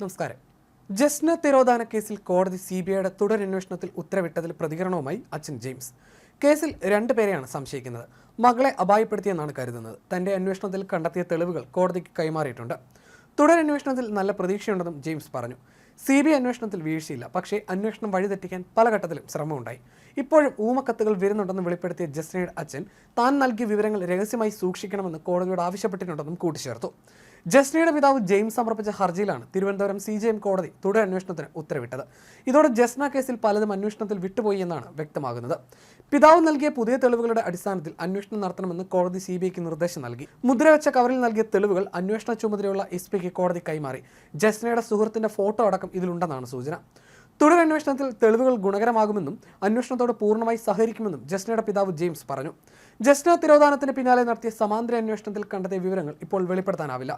നമസ്കാരം. ജസ്ന തിരോധാന കേസിൽ കോടതി സി ബി ഐയുടെ തുടരന്വേഷണത്തിൽ ഉത്തരവിട്ടതിൽ പ്രതികരണവുമായി അച്ഛൻ ജെയിംസ്. കേസിൽ രണ്ടുപേരെയാണ് സംശയിക്കുന്നത്. മകളെ അപായപ്പെടുത്തിയെന്നാണ് കരുതുന്നത്. തന്റെ അന്വേഷണത്തിൽ കണ്ടെത്തിയ തെളിവുകൾ കോടതിക്ക് കൈമാറിയിട്ടുണ്ട്. തുടരന്വേഷണത്തിൽ നല്ല പ്രതീക്ഷയുണ്ടെന്നും ജെയിംസ് പറഞ്ഞു. സി ബി ഐ അന്വേഷണത്തിൽ വീഴ്ചയില്ല. പക്ഷേ അന്വേഷണം വഴിതെറ്റിക്കാൻ പല ഘട്ടത്തിലും ശ്രമമുണ്ടായി. ഇപ്പോഴും ഊമക്കത്തുകൾ വരുന്നുണ്ടെന്ന് വെളിപ്പെടുത്തിയ ജസ്നയുടെ അച്ഛൻ താൻ നൽകിയ വിവരങ്ങൾ രഹസ്യമായി സൂക്ഷിക്കണമെന്ന് കോടതിയോട് ആവശ്യപ്പെട്ടിട്ടുണ്ടെന്നും കൂട്ടിച്ചേർത്തു. ജസ്നയുടെ പിതാവ് ജെയിംസ് സമർപ്പിച്ച ഹർജിയിലാണ് തിരുവനന്തപുരം സി ജെ എം കോടതി തുടരന്വേഷണത്തിന് ഉത്തരവിട്ടത്. ഇതോടെ ജസ്ന കേസിൽ പലതും അന്വേഷണത്തിൽ വിട്ടുപോയി എന്നാണ് വ്യക്തമാകുന്നത്. പിതാവ് നൽകിയ പുതിയ തെളിവുകളുടെ അടിസ്ഥാനത്തിൽ അന്വേഷണം നടത്തണമെന്ന് കോടതി സി ബി ഐക്ക് നിർദ്ദേശം നൽകി. മുദ്രവെച്ച കവറിൽ നൽകിയ തെളിവുകൾ അന്വേഷണ ചുമതലയുള്ള എസ് പിക്ക് കോടതി കൈമാറി. ജസ്നയുടെ സുഹൃത്തിന്റെ ഫോട്ടോ അടക്കം ഇതിലുണ്ടെന്നാണ് സൂചന. തുടരന്വേഷണത്തിൽ തെളിവുകൾ ഗുണകരമാകുമെന്നും അന്വേഷണത്തോട് പൂർണമായി സഹകരിക്കുമെന്നും ജസ്നയുടെ പിതാവ് ജെയിംസ് പറഞ്ഞു. ജസ്ന തിരോധാനത്തിന് പിന്നാലെ നടത്തിയ സമാന്തര അന്വേഷണത്തിൽ കണ്ടെത്തിയ വിവരങ്ങൾ ഇപ്പോൾ വെളിപ്പെടുത്താനാവില്ല.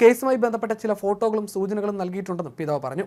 കേസുമായി ബന്ധപ്പെട്ട ചില ഫോട്ടോകളും സൂചനകളും നൽകിയിട്ടുണ്ടെന്നും പിതാവ് പറഞ്ഞു.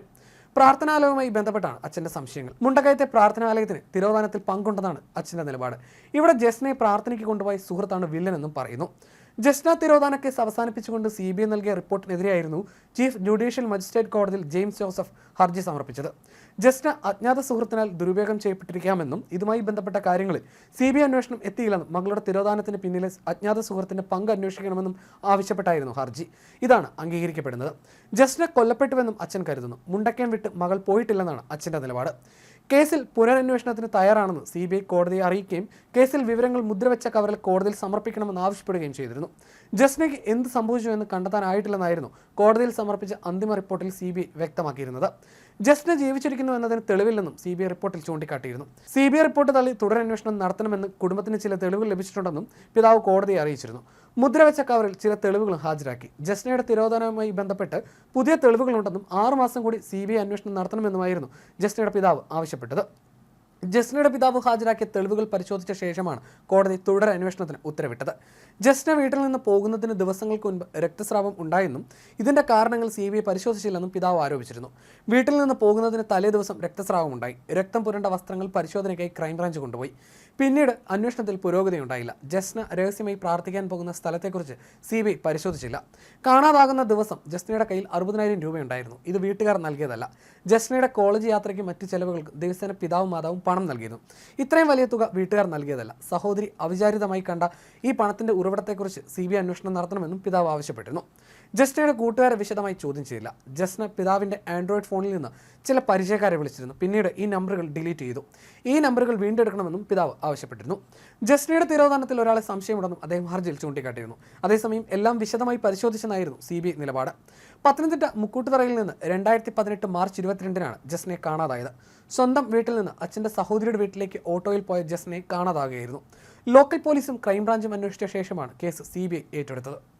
പ്രാർത്ഥനാലയവുമായി ബന്ധപ്പെട്ടാണ് അച്ഛന്റെ സംശയങ്ങൾ. മുണ്ടകയത്തെ പ്രാർത്ഥനാലയത്തിന് തിരോധാനത്തിൽ പങ്കുണ്ടെന്നാണ് അച്ഛന്റെ നിലപാട്. ഇവിടെ ജസ്നയെ പ്രാർത്ഥനയ്ക്ക് കൊണ്ടുപോയ സുഹൃത്താണ് വില്ലനെന്നും പറയുന്നു. ജസ്ന തിരോധാന കേസ് അവസാനിപ്പിച്ചുകൊണ്ട് സി ബി ഐ നൽകിയ റിപ്പോർട്ടിനെതിരെയായിരുന്നു ചീഫ് ജുഡീഷ്യൽ മജിസ്ട്രേറ്റ് കോടതിയിൽ ജെയിംസ് ജോസഫ് ഹർജി സമർപ്പിച്ചത്. ജസ്ന അജ്ഞാത സുഹൃത്തിനാൽ ദുരുപയോഗം ചെയ്യപ്പെട്ടിരിക്കാമെന്നും ഇതുമായി ബന്ധപ്പെട്ട കാര്യങ്ങളിൽ സി ബി ഐ അന്വേഷണം എത്തിയില്ലെന്നും മകളുടെ തിരോധാനത്തിന് പിന്നിലെ അജ്ഞാത സുഹൃത്തിന്റെ പങ്ക് അന്വേഷിക്കണമെന്നും ആവശ്യപ്പെട്ടായിരുന്നു ഹർജി. ഇതാണ് അംഗീകരിക്കപ്പെടുന്നത്. ജസ്ന കൊല്ലപ്പെട്ടുവെന്നും അച്ഛൻ കരുതുന്നു. മുണ്ടക്കയം വിട്ട് മകൾ പോയിട്ടില്ലെന്നാണ് അച്ഛന്റെ നിലപാട്. കേസിൽ പുനരന്വേഷണത്തിന് തയ്യാറാണെന്ന് സി ബി ഐ കോടതിയെ അറിയിക്കുകയും കേസിൽ വിവരങ്ങൾ മുദ്രവെച്ച കവറിൽ കോടതിയിൽ സമർപ്പിക്കണമെന്ന് ആവശ്യപ്പെടുകയും ചെയ്തിരുന്നു. ജസ്നയ്ക്ക് എന്ത് സംഭവിച്ചു എന്ന് കണ്ടെത്താനായിട്ടില്ലെന്നായിരുന്നു കോടതിയിൽ സമർപ്പിച്ച അന്തിമ റിപ്പോർട്ടിൽ സി വ്യക്തമാക്കിയിരുന്നത്. ജസ്ന ജീവിച്ചിരിക്കുന്നു എന്നതിന് തെളിവില്ലെന്നും സി ബി ഐ റിപ്പോർട്ടിൽ ചൂണ്ടിക്കാട്ടിയിരുന്നു. സി ബി ഐ റിപ്പോർട്ട് തള്ളി തുടരന്വേഷണം നടത്തണമെന്ന് കുടുംബത്തിന് ചില തെളിവുകൾ ലഭിച്ചിട്ടുണ്ടെന്നും പിതാവ് കോടതിയെ അറിയിച്ചിരുന്നു. മുദ്രവെച്ച കവറിൽ ചില തെളിവുകളും ഹാജരാക്കി. ജസ്നയുടെ തിരോധാനവുമായി ബന്ധപ്പെട്ട് പുതിയ തെളിവുകളുണ്ടെന്നും ആറുമാസം കൂടി സി ബി ഐ അന്വേഷണം നടത്തണമെന്നുമായിരുന്നു ജസ്നയുടെ പിതാവ് ആവശ്യപ്പെട്ടത്. ജസ്നയുടെ പിതാവ് ഹാജരാക്കിയ തെളിവുകൾ പരിശോധിച്ച ശേഷമാണ് കോടതി തുടർ അന്വേഷണത്തിന് ഉത്തരവിട്ടത്. ജസ്ന വീട്ടിൽ നിന്ന് പോകുന്നതിന് ദിവസങ്ങൾക്ക് മുൻപ് രക്തസ്രാവം ഉണ്ടായെന്നും ഇതിന്റെ കാരണങ്ങൾ സി ബി ഐ പരിശോധിച്ചില്ലെന്നും പിതാവ് ആരോപിച്ചിരുന്നു. വീട്ടിൽ നിന്ന് പോകുന്നതിന് തലേ ദിവസം രക്തസ്രാവം ഉണ്ടായി. രക്തം പുരണ്ട വസ്ത്രങ്ങൾ പരിശോധനയ്ക്കായി ക്രൈംബ്രാഞ്ച് കൊണ്ടുപോയി. പിന്നീട് അന്വേഷണത്തിൽ പുരോഗതി ഉണ്ടായില്ല. ജസ്ന രഹസ്യമായി പ്രാർത്ഥിക്കാൻ പോകുന്ന സ്ഥലത്തെക്കുറിച്ച് സി ബി ഐ പരിശോധിച്ചില്ല. കാണാതാകുന്ന ദിവസം ജസ്നയുടെ കയ്യിൽ അറുപതിനായിരം രൂപയുണ്ടായിരുന്നു. ഇത് വീട്ടുകാർ നൽകിയതല്ല. ജസ്നയുടെ കോളേജ് യാത്രയ്ക്ക് മറ്റ് ചെലവുകൾക്ക് ദിവസേന പിതാവും മാതാവും പണം നൽകിയിരുന്നു ഇത്രയും വലിയ തുക വീട്ടുകാർ നൽകിയതല്ല. സഹോദരി അവിചാരിതമായി കണ്ട ഈ പണത്തിന്റെ ഉറവിടത്തെക്കുറിച്ച് സി ബി ഐ അന്വേഷണം നടത്തണമെന്നും പിതാവ് ആവശ്യപ്പെട്ടിരുന്നു. ജസ്നയുടെ കൂട്ടുകാരെ വിശദമായി ചോദ്യം ചെയ്യില്ല. ജസ്ന പിതാവിന്റെ ആൻഡ്രോയിഡ് ഫോണിൽ നിന്ന് ചില പരിചയക്കാരെ വിളിച്ചിരുന്നു. പിന്നീട് ഈ നമ്പറുകൾ ഡിലീറ്റ് ചെയ്തു. ഈ നമ്പറുകൾ വീണ്ടെടുക്കണമെന്നും പിതാവ് ആവശ്യപ്പെട്ടിരുന്നു. ജസ്നയുടെ തിരോധാനത്തിൽ ഒരാളെ സംശയമുണ്ടെന്നും അദ്ദേഹം ഹർജിയിൽ ചൂണ്ടിക്കാട്ടിയിരുന്നു. അതേസമയം എല്ലാം വിശദമായി പരിശോധിച്ചെന്നായിരുന്നു സി ബി ഐ നിലപാട്. പത്തനംതിട്ട മുക്കൂട്ടുതറയിൽ നിന്ന് രണ്ടായിരത്തി പതിനെട്ട് മാർച്ച് ഇരുപത്തിരണ്ടിനാണ് ജസ്നയെ കാണാതായത്. സ്വന്തം വീട്ടിൽ നിന്ന് അച്ഛന്റെ സഹോദരിയുടെ വീട്ടിലേക്ക് ഓട്ടോയിൽ പോയ ജസ്നയെ കാണാതാകുകയായിരുന്നു. ലോക്കൽ പോലീസും ക്രൈംബ്രാഞ്ചും അന്വേഷിച്ച ശേഷമാണ് കേസ് സി ഏറ്റെടുത്തത്.